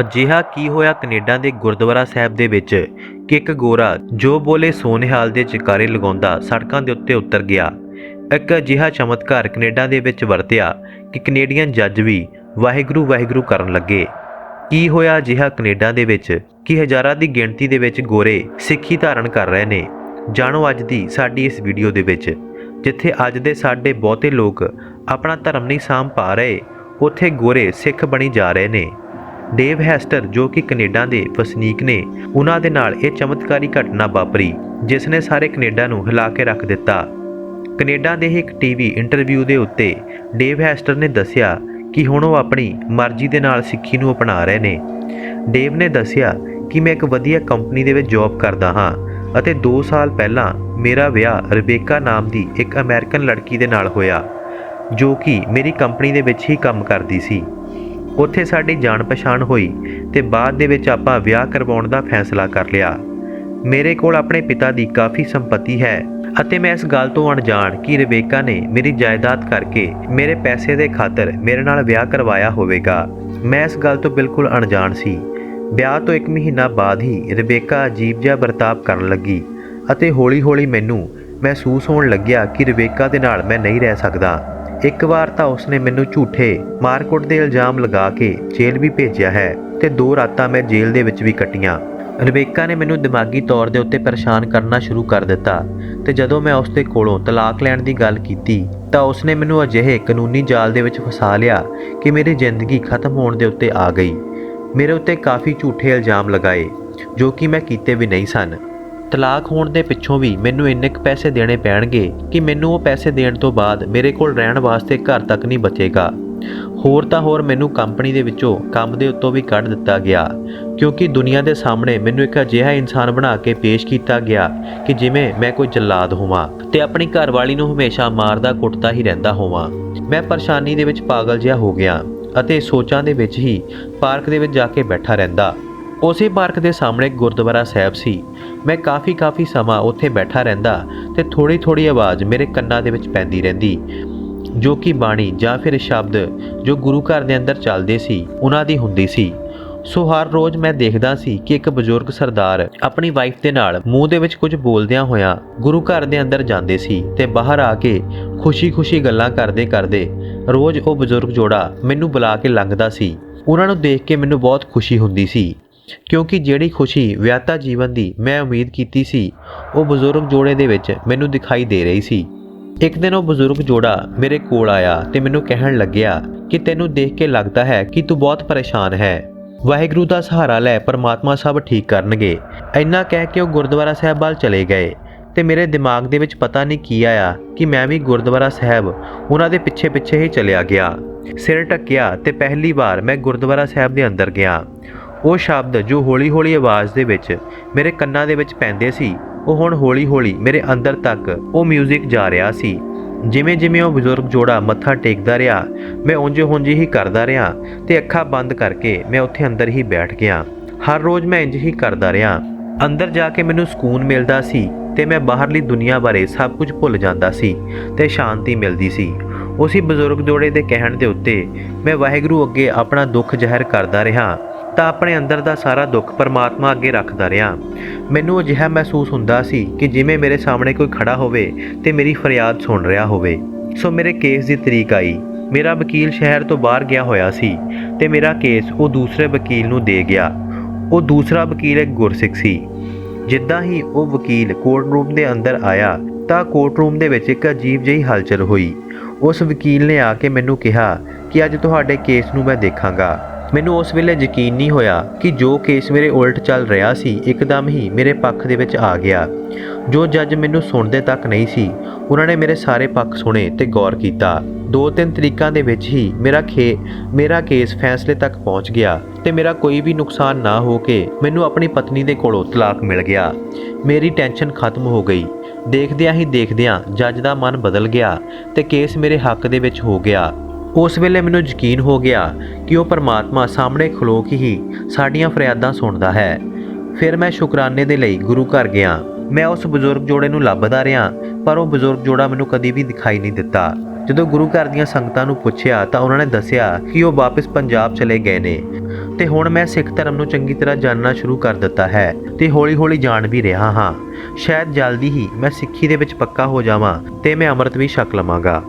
ਅਜਿਹਾ ਕੀ ਹੋਇਆ ਕੈਨੇਡਾ ਦੇ ਗੁਰਦੁਆਰਾ ਸਾਹਿਬ ਦੇ ਵਿੱਚ ਕਿ ਇੱਕ ਗੋਰਾ ਜੋ ਬੋਲੇ ਸੋਨਿਹਾਲ ਦੇ ਚਿਕਾਰੇ ਲਗਾਉਂਦਾ ਸੜਕਾਂ ਦੇ ਉੱਤੇ ਉਤਰ ਗਿਆ। ਇੱਕ ਅਜਿਹਾ ਚਮਤਕਾਰ ਕੈਨੇਡਾ ਦੇ ਵਿੱਚ ਵਰਤਿਆ ਕਿ ਕੈਨੇਡੀਅਨ ਜੱਜ ਵੀ ਵਾਹਿਗੁਰੂ ਵਾਹਿਗੁਰੂ ਕਰਨ ਲੱਗੇ। ਕੀ ਹੋਇਆ ਅਜਿਹਾ ਕੈਨੇਡਾ ਦੇ ਵਿੱਚ ਕਿ ਹਜ਼ਾਰਾਂ ਦੀ ਗਿਣਤੀ ਦੇ ਵਿੱਚ ਗੋਰੇ ਸਿੱਖੀ ਧਾਰਨ ਕਰ ਰਹੇ ਨੇ? ਜਾਣੋ ਅੱਜ ਦੀ ਸਾਡੀ ਇਸ ਵੀਡੀਓ ਦੇ ਵਿੱਚ, ਜਿੱਥੇ ਅੱਜ ਦੇ ਸਾਡੇ ਬਹੁਤੇ ਲੋਕ ਆਪਣਾ ਧਰਮ ਨਹੀਂ ਸਾਂਭ ਪਾ ਰਹੇ, ਉੱਥੇ ਗੋਰੇ ਸਿੱਖ ਬਣੀ ਜਾ ਰਹੇ ਨੇ। ਡੇਵ ਹੈਸਟਰ ਜੋ ਕਿ ਕੈਨੇਡਾ ਦੇ ਵਸਨੀਕ ਨੇ, ਉਹਨਾਂ ਦੇ ਨਾਲ ਇਹ ਚਮਤਕਾਰੀ ਘਟਨਾ ਵਾਪਰੀ ਜਿਸ ਨੇ ਸਾਰੇ ਕੈਨੇਡਾ ਨੂੰ ਹਿਲਾ ਕੇ ਰੱਖ ਦਿੱਤਾ। ਕੈਨੇਡਾ ਦੇ ਇੱਕ ਟੀਵੀ ਇੰਟਰਵਿਊ ਦੇ ਉੱਤੇ ਡੇਵ ਹੈਸਟਰ ਨੇ ਦੱਸਿਆ ਕਿ ਹੁਣ ਉਹ ਆਪਣੀ ਮਰਜ਼ੀ ਦੇ ਨਾਲ ਸਿੱਖੀ ਨੂੰ ਅਪਣਾ ਰਹੇ ਨੇ। ਡੇਵ ਨੇ ਦੱਸਿਆ ਕਿ ਮੈਂ ਇੱਕ ਵਧੀਆ ਕੰਪਨੀ ਦੇ ਵਿੱਚ ਜੌਬ ਕਰਦਾ ਹਾਂ ਅਤੇ 2 ਸਾਲ ਪਹਿਲਾਂ ਮੇਰਾ ਵਿਆਹ ਰਬੇਕਾ ਨਾਮ ਦੀ ਇੱਕ ਅਮਰੀਕਨ ਲੜਕੀ ਦੇ ਨਾਲ ਹੋਇਆ, ਜੋ ਕਿ ਮੇਰੀ ਕੰਪਨੀ ਦੇ ਵਿੱਚ ਹੀ ਕੰਮ ਕਰਦੀ ਸੀ। ਉੱਥੇ ਸਾਡੀ ਜਾਣ ਪਛਾਣ ਹੋਈ ਤੇ ਬਾਅਦ ਦੇ ਵਿੱਚ ਆਪਾਂ ਵਿਆਹ ਕਰਵਾਉਣ ਦਾ ਫੈਸਲਾ ਕਰ ਲਿਆ। ਮੇਰੇ ਕੋਲ ਆਪਣੇ ਪਿਤਾ ਦੀ ਕਾਫੀ ਸੰਪਤੀ ਹੈ ਅਤੇ ਮੈਂ ਇਸ ਗੱਲ ਤੋਂ ਅਣਜਾਣ ਕਿ ਰਬੇਕਾ ਨੇ ਮੇਰੀ ਜਾਇਦਾਦ ਕਰਕੇ ਮੇਰੇ ਪੈਸੇ ਦੇ ਖਾਤਰ ਮੇਰੇ ਨਾਲ ਵਿਆਹ ਕਰਵਾਇਆ ਹੋਵੇਗਾ। ਮੈਂ ਇਸ ਗੱਲ ਤੋਂ ਬਿਲਕੁਲ ਅਣਜਾਣ ਸੀ। ਵਿਆਹ ਤੋਂ ਇੱਕ ਮਹੀਨਾ ਬਾਅਦ ਹੀ ਰਬੇਕਾ ਅਜੀਬ ਜਿਹਾ ਵਰਤਾਵ ਕਰਨ ਲੱਗੀ ਅਤੇ ਹੌਲੀ-ਹੌਲੀ ਮੈਨੂੰ ਮਹਿਸੂਸ ਹੋਣ ਲੱਗਿਆ ਕਿ ਰਬੇਕਾ ਦੇ ਨਾਲ ਮੈਂ ਨਹੀਂ ਰਹਿ ਸਕਦਾ। ਇੱਕ ਵਾਰ ਤਾਂ ਉਸਨੇ ਮੈਨੂੰ ਝੂਠੇ ਮਾਰਕੁੱਟ ਦੇ ਇਲਜ਼ਾਮ ਲਗਾ ਕੇ ਜੇਲ੍ਹ ਵੀ ਭੇਜਿਆ ਹੈ ਤੇ ਦੋ ਰਾਤਾਂ ਮੈਂ ਜੇਲ੍ਹ ਦੇ ਵਿੱਚ ਵੀ ਕੱਟੀਆਂ। ਰਬੇਕਾ ਨੇ ਮੈਨੂੰ ਦਿਮਾਗੀ ਤੌਰ ਦੇ ਉੱਤੇ ਪਰੇਸ਼ਾਨ ਕਰਨਾ ਸ਼ੁਰੂ ਕਰ ਦਿੱਤਾ ਤੇ ਜਦੋਂ ਮੈਂ ਉਸ ਦੇ ਕੋਲੋਂ ਤਲਾਕ ਲੈਣ ਦੀ ਗੱਲ ਕੀਤੀ ਤਾਂ ਉਸਨੇ ਮੈਨੂੰ ਅਜਿਹੇ ਕਾਨੂੰਨੀ ਜਾਲ ਦੇ ਵਿੱਚ ਫਸਾ ਲਿਆ ਕਿ ਮੇਰੀ ਜ਼ਿੰਦਗੀ ਖਤਮ ਹੋਣ ਦੇ ਉੱਤੇ ਆ ਗਈ। ਮੇਰੇ ਉੱਤੇ ਕਾਫੀ ਝੂਠੇ ਇਲਜ਼ਾਮ ਲਗਾਏ ਜੋ ਕਿ ਮੈਂ ਕੀਤੇ ਵੀ ਨਹੀਂ ਸਨ। ਤਲਾਕ ਹੋਣ ਦੇ ਪਿੱਛੋਂ ਵੀ ਮੈਨੂੰ ਇੰਨੇ ਕੁ ਪੈਸੇ ਦੇਣੇ ਪੈਣਗੇ ਕਿ ਮੈਨੂੰ ਉਹ ਪੈਸੇ ਦੇਣ ਤੋਂ ਬਾਅਦ ਮੇਰੇ ਕੋਲ ਰਹਿਣ ਵਾਸਤੇ ਘਰ ਤੱਕ ਨਹੀਂ ਬਚੇਗਾ। ਹੋਰ ਤਾਂ ਹੋਰ ਮੈਨੂੰ ਕੰਪਨੀ ਦੇ ਵਿੱਚੋਂ ਕੰਮ ਦੇ ਉੱਤੋਂ ਵੀ ਕੱਢ ਦਿੱਤਾ ਗਿਆ, ਕਿਉਂਕਿ ਦੁਨੀਆ ਦੇ ਸਾਹਮਣੇ ਮੈਨੂੰ ਇੱਕ ਅਜਿਹਾ ਇਨਸਾਨ ਬਣਾ ਕੇ ਪੇਸ਼ ਕੀਤਾ ਗਿਆ ਕਿ ਜਿਵੇਂ ਮੈਂ ਕੋਈ ਜਲਾਦ ਹੋਵਾਂ ਤੇ ਆਪਣੀ ਘਰਵਾਲੀ ਨੂੰ ਹਮੇਸ਼ਾ ਮਾਰਦਾ ਕੁੱਟਦਾ ਹੀ ਰਹਿੰਦਾ ਹੋਵਾਂ। ਮੈਂ ਪਰੇਸ਼ਾਨੀ ਦੇ ਵਿੱਚ ਪਾਗਲ ਜਿਹਾ ਹੋ ਗਿਆ ਅਤੇ ਸੋਚਾਂ ਦੇ ਵਿੱਚ ਹੀ ਪਾਰਕ ਦੇ ਵਿੱਚ ਜਾ ਕੇ ਬੈਠਾ ਰਹਿੰਦਾ। ਉਸੇ ਪਾਰਕ ਦੇ ਸਾਹਮਣੇ ਗੁਰਦੁਆਰਾ ਸਾਹਿਬ ਸੀ। ਮੈਂ ਕਾਫੀ ਕਾਫੀ ਸਮਾਂ ਉੱਥੇ ਬੈਠਾ ਰਹਿੰਦਾ ਤੇ ਥੋੜੀ ਥੋੜੀ ਆਵਾਜ਼ ਮੇਰੇ ਕੰਨਾਂ ਦੇ ਵਿੱਚ ਪੈਂਦੀ ਰਹਿੰਦੀ, ਜੋ ਕਿ ਬਾਣੀ ਜਾਂ ਫਿਰ ਸ਼ਬਦ ਜੋ ਗੁਰੂ ਘਰ ਦੇ ਅੰਦਰ ਚੱਲਦੇ ਸੀ, ਉਹਨਾਂ ਦੀ ਹੁੰਦੀ ਸੀ। ਸੋ ਹਰ ਰੋਜ਼ ਮੈਂ ਦੇਖਦਾ ਸੀ ਕਿ ਇੱਕ ਬਜ਼ੁਰਗ ਸਰਦਾਰ ਆਪਣੀ ਵਾਈਫ ਦੇ ਨਾਲ ਮੂੰਹ ਦੇ ਵਿੱਚ ਕੁਝ ਬੋਲਦਿਆਂ ਹੋਇਆਂ ਗੁਰੂ ਘਰ ਦੇ ਅੰਦਰ ਜਾਂਦੇ ਸੀ ਤੇ ਬਾਹਰ ਆ ਕੇ ਖੁਸ਼ੀ-ਖੁਸ਼ੀ ਗੱਲਾਂ ਕਰਦੇ ਕਰਦੇ ਰੋਜ਼ ਉਹ ਬਜ਼ੁਰਗ ਜੋੜਾ ਮੈਨੂੰ ਬੁਲਾ ਕੇ ਲੰਘਦਾ ਸੀ। ਉਹਨਾਂ ਨੂੰ ਦੇਖ ਕੇ ਮੈਨੂੰ ਬਹੁਤ ਖੁਸ਼ੀ ਹੁੰਦੀ ਸੀ। ਕਿਉਂਕਿ ਜਿਹੜੀ ਖੁਸ਼ੀ ਵਿਆਹਤਾ ਜੀਵਨ ਦੀ ਮੈਂ ਉਮੀਦ ਕੀਤੀ ਸੀ, ਉਹ ਬਜ਼ੁਰਗ ਜੋੜੇ ਦੇ ਵਿੱਚ ਮੈਨੂੰ ਦਿਖਾਈ ਦੇ ਰਹੀ ਸੀ। ਇੱਕ ਦਿਨ ਉਹ ਬਜ਼ੁਰਗ ਜੋੜਾ ਮੇਰੇ ਕੋਲ ਆਇਆ ਤੇ ਮੈਨੂੰ ਕਹਿਣ ਲੱਗਿਆ ਕਿ ਤੈਨੂੰ ਦੇਖ ਕੇ ਲੱਗਦਾ ਹੈ ਕਿ ਤੂੰ ਬਹੁਤ ਪਰੇਸ਼ਾਨ ਹੈ। ਵਾਹਿਗੁਰੂ ਦਾ ਸਹਾਰਾ ਲੈ ਪਰਮਾਤਮਾ ਸਭ ਠੀਕ ਕਰਨਗੇ। ਇੰਨਾ ਕਹਿ ਕੇ ਉਹ ਗੁਰਦੁਆਰਾ ਸਾਹਿਬ ਵੱਲ ਚਲੇ ਗਏ ਤੇ ਮੇਰੇ ਦਿਮਾਗ ਦੇ ਵਿੱਚ ਪਤਾ ਨਹੀਂ ਕੀ ਆਇਆ ਕਿ ਮੈਂ ਵੀ ਗੁਰਦੁਆਰਾ ਸਾਹਿਬ ਉਹਨਾਂ ਦੇ ਪਿੱਛੇ ਪਿੱਛੇ ਹੀ ਚਲਿਆ ਗਿਆ। ਸਿਰ ਟੱਕਿਆ ਤੇ ਪਹਿਲੀ ਵਾਰ ਮੈਂ ਗੁਰਦੁਆਰਾ ਸਾਹਿਬ ਦੇ ਅੰਦਰ ਗਿਆ। ਉਹ ਸ਼ਬਦ ਜੋ ਹੌਲੀ-ਹੌਲੀ ਆਵਾਜ਼ ਦੇ ਵਿੱਚ ਮੇਰੇ ਕੰਨਾਂ ਦੇ ਵਿੱਚ ਪੈਂਦੇ ਸੀ, ਉਹ ਹੁਣ ਹੌਲੀ-ਹੌਲੀ ਮੇਰੇ ਅੰਦਰ ਤੱਕ ਉਹ 뮤직 ਜਾ ਰਿਹਾ ਸੀ। ਜਿਵੇਂ-ਜਿਵੇਂ ਉਹ ਬਜ਼ੁਰਗ ਜੋੜਾ ਮੱਥਾ ਟੇਕਦਾ ਰਿਹਾ, ਮੈਂ ਉਂਝ-ਉਂਝ ਹੀ ਕਰਦਾ ਰਿਹਾ ਤੇ ਅੱਖਾਂ ਬੰਦ ਕਰਕੇ ਮੈਂ ਉੱਥੇ ਅੰਦਰ ਹੀ ਬੈਠ ਗਿਆ। ਹਰ ਰੋਜ਼ ਮੈਂ ਇੰਜ ਹੀ ਕਰਦਾ ਰਿਹਾ। ਅੰਦਰ ਜਾ ਕੇ ਮੈਨੂੰ ਸਕੂਨ ਮਿਲਦਾ ਸੀ ਤੇ ਮੈਂ ਬਾਹਰਲੀ ਦੁਨੀਆ ਬਾਰੇ ਸਭ ਕੁਝ ਭੁੱਲ ਜਾਂਦਾ ਸੀ ਤੇ ਸ਼ਾਂਤੀ ਮਿਲਦੀ ਸੀ। ਉਸੇ ਬਜ਼ੁਰਗ ਜੋੜੇ ਦੇ ਕਹਿਣ ਦੇ ਉੱਤੇ ਮੈਂ ਵਾਹਿਗੁਰੂ ਅੱਗੇ ਆਪਣਾ ਦੁੱਖ ਜ਼ਾਹਿਰ ਕਰਦਾ ਰਿਹਾ। ਤਾਂ ਆਪਣੇ ਅੰਦਰ ਦਾ ਸਾਰਾ ਦੁੱਖ ਪਰਮਾਤਮਾ ਅੱਗੇ ਰੱਖਦਾ ਰਿਹਾ। ਮੈਨੂੰ ਅਜਿਹਾ ਮਹਿਸੂਸ ਹੁੰਦਾ ਸੀ ਕਿ ਜਿਵੇਂ ਮੇਰੇ ਸਾਹਮਣੇ ਕੋਈ ਖੜਾ ਹੋਵੇ ਤੇ ਮੇਰੀ ਫਰਿਆਦ ਸੁਣ ਰਿਹਾ ਹੋਵੇ। ਸੋ ਮੇਰੇ ਕੇਸ ਦੀ ਤਰੀਕ ਆਈ। ਮੇਰਾ ਵਕੀਲ ਸ਼ਹਿਰ ਤੋਂ ਬਾਹਰ ਗਿਆ ਹੋਇਆ ਸੀ ਤੇ ਮੇਰਾ ਕੇਸ ਉਹ ਦੂਸਰੇ ਵਕੀਲ ਨੂੰ ਦੇ ਗਿਆ। ਉਹ ਦੂਸਰਾ ਵਕੀਲ ਇੱਕ ਗੁਰਸਿੱਖ ਸੀ। ਜਿੱਦਾਂ ਹੀ ਉਹ ਵਕੀਲ ਕੋਰਟ ਰੂਮ ਦੇ ਅੰਦਰ ਆਇਆ ਤਾਂ ਕੋਰਟ ਰੂਮ ਦੇ ਵਿੱਚ ਇੱਕ ਅਜੀਬ ਜਿਹੀ ਹਲਚਲ ਹੋਈ। ਉਸ ਵਕੀਲ ਨੇ ਆ ਕੇ ਮੈਨੂੰ ਕਿਹਾ ਕਿ ਅੱਜ ਤੁਹਾਡੇ ਕੇਸ ਨੂੰ ਮੈਂ ਦੇਖਾਂਗਾ। ਮੈਨੂੰ ਉਸ ਵੇਲੇ ਯਕੀਨ ਨਹੀਂ ਹੋਇਆ ਕਿ ਜੋ ਕੇਸ ਮੇਰੇ ਉਲਟ ਚੱਲ ਰਿਹਾ ਸੀ, ਇੱਕਦਮ ਹੀ ਮੇਰੇ ਪੱਖ ਦੇ ਵਿੱਚ ਆ ਗਿਆ। ਜੋ ਜੱਜ ਮੈਨੂੰ ਸੁਣਦੇ ਤੱਕ ਨਹੀਂ ਸੀ, ਉਹਨਾਂ ਨੇ ਮੇਰੇ ਸਾਰੇ ਪੱਖ ਸੁਣੇ ਤੇ ਗੌਰ ਕੀਤਾ। ਦੋ ਤਿੰਨ ਤਰੀਕਾਂ ਦੇ ਵਿੱਚ ਹੀ ਮੇਰਾ ਖੇ, ਮੇਰਾ ਕੇਸ ਫੈਸਲੇ ਤੱਕ ਪਹੁੰਚ ਗਿਆ ਤੇ ਮੇਰਾ ਕੋਈ ਵੀ ਨੁਕਸਾਨ ਨਾ ਹੋ ਕੇ ਮੈਨੂੰ ਆਪਣੀ ਪਤਨੀ ਦੇ ਕੋਲੋਂ ਤਲਾਕ ਮਿਲ ਗਿਆ। ਮੇਰੀ ਟੈਨਸ਼ਨ ਖਤਮ ਹੋ ਗਈ। ਦੇਖਦਿਆਂ ਹੀ ਦੇਖਦਿਆਂ ਜੱਜ ਦਾ ਮਨ ਬਦਲ ਗਿਆ ਤੇ ਕੇਸ ਮੇਰੇ ਹੱਕ ਦੇ ਵਿੱਚ ਹੋ ਗਿਆ। ਉਸ ਵੇਲੇ ਮੈਨੂੰ ਯਕੀਨ ਹੋ ਗਿਆ ਕਿ ਉਹ ਪਰਮਾਤਮਾ ਸਾਹਮਣੇ ਖਲੋ ਕੇ ਹੀ ਸਾਡੀਆਂ ਫਰਿਆਦਾਂ ਸੁਣਦਾ ਹੈ। ਫਿਰ ਮੈਂ ਸ਼ੁਕਰਾਨੇ ਦੇ ਲਈ ਗੁਰੂ ਘਰ ਗਿਆ। ਮੈਂ ਉਸ ਬਜ਼ੁਰਗ ਜੋੜੇ ਨੂੰ ਲੱਭਦਾ ਰਿਹਾ, ਪਰ ਉਹ ਬਜ਼ੁਰਗ ਜੋੜਾ ਮੈਨੂੰ ਕਦੀ ਵੀ ਦਿਖਾਈ ਨਹੀਂ ਦਿੱਤਾ। ਜਦੋਂ ਗੁਰੂ ਘਰ ਦੀਆਂ ਸੰਗਤਾਂ ਨੂੰ ਪੁੱਛਿਆ ਤਾਂ ਉਹਨਾਂ ਨੇ ਦੱਸਿਆ ਕਿ ਉਹ ਵਾਪਸ ਪੰਜਾਬ ਚਲੇ ਗਏ ਨੇ। ਤੇ ਅਤੇ ਹੁਣ ਮੈਂ ਸਿੱਖ ਧਰਮ ਨੂੰ ਚੰਗੀ ਤਰ੍ਹਾਂ ਜਾਣਨਾ ਸ਼ੁਰੂ ਕਰ ਦਿੱਤਾ ਹੈ ਤੇ ਹੌਲੀ-ਹੌਲੀ ਜਾਣ ਵੀ ਰਿਹਾ ਹਾਂ। ਸ਼ਾਇਦ ਜਲਦੀ ਹੀ ਮੈਂ ਸਿੱਖੀ ਦੇ ਵਿੱਚ ਪੱਕਾ ਹੋ ਜਾਵਾਂ ਤੇ ਮੈਂ ਅੰਮ੍ਰਿਤ ਵੀ ਛਕ ਲਵਾਂਗਾ।